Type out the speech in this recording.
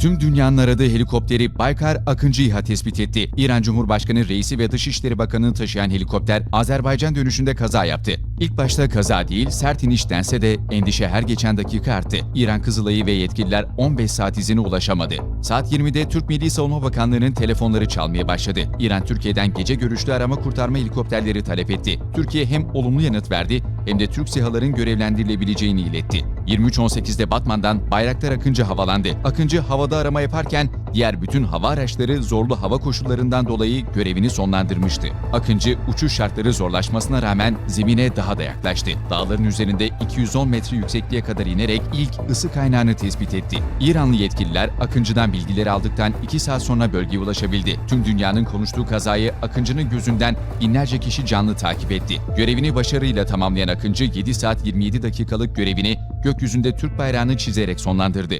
Tüm dünyanın aradığı helikopteri Baykar Akıncı İHA tespit etti. İran Cumhurbaşkanı Reisi ve Dışişleri Bakanı'nı taşıyan helikopter Azerbaycan dönüşünde kaza yaptı. İlk başta kaza değil sert iniş dense de endişe her geçen dakika arttı. İran Kızılayı ve yetkililer 15 saat izine ulaşamadı. Saat 20'de Türk Milli Savunma Bakanlığı'nın telefonları çalmaya başladı. İran Türkiye'den gece görüşlü arama kurtarma helikopterleri talep etti. Türkiye hem olumlu yanıt verdi hem de Türk SİHA'ların görevlendirilebileceğini iletti. 23.18'de Batman'dan Bayraktar Akıncı havalandı. Akıncı havada arama yaparken diğer bütün hava araçları zorlu hava koşullarından dolayı görevini sonlandırmıştı. Akıncı uçuş şartları zorlaşmasına rağmen zemine daha da yaklaştı. Dağların üzerinde 210 metre yüksekliğe kadar inerek ilk ısı kaynağını tespit etti. İranlı yetkililer Akıncı'dan bilgileri aldıktan 2 saat sonra bölgeye ulaşabildi. Tüm dünyanın konuştuğu kazayı Akıncı'nın gözünden binlerce kişi canlı takip etti. Görevini başarıyla tamamlayan Akıncı 7 saat 27 dakikalık görevini gökyüzünde Türk bayrağını çizerek sonlandırdı.